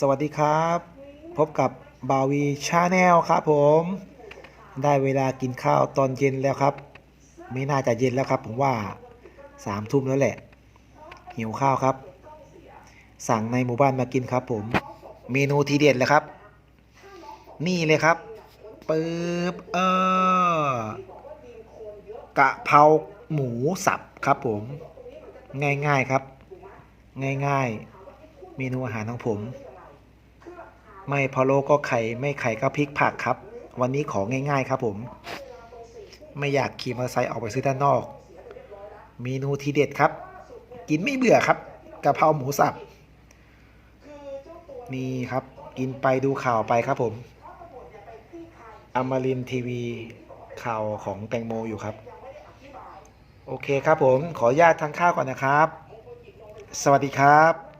สวัสดีครับ พบกับบาวีชาแนลครับผม ได้เวลากินข้าวตอนเย็นแล้วครับ ไม่น่าจะเย็นแล้วครับ ผมว่าสามทุ่มแล้วแหละ หิวข้าวครับ สั่งในหมู่บ้านมากินครับ ผม เมนูทีเด็ดเลยครับ นี่เลยครับปึ๊บเออกะเพราหมูสับครับผม ง่ายๆครับ ง่ายๆเมนูอาหารของผม ไม่พะโล้ก็ไข่ไม่ไข่ก็พริกผักครับ วันนี้ของง่าย ๆ ครับผม ไม่อยากขี่มอเตอร์ไซค์ออกไปซื้อด้านนอก เมนูทีเด็ดครับ กินไม่เบื่อครับกะเพราหมูสับนี่ครับ กินไปดูข่าวไปครับผมอมรินทีวีข่าวของแตงโมอยู่ครับ โอเคครับผมขออนุญาตทานข้าวก่อนนะครับ สวัสดีครับ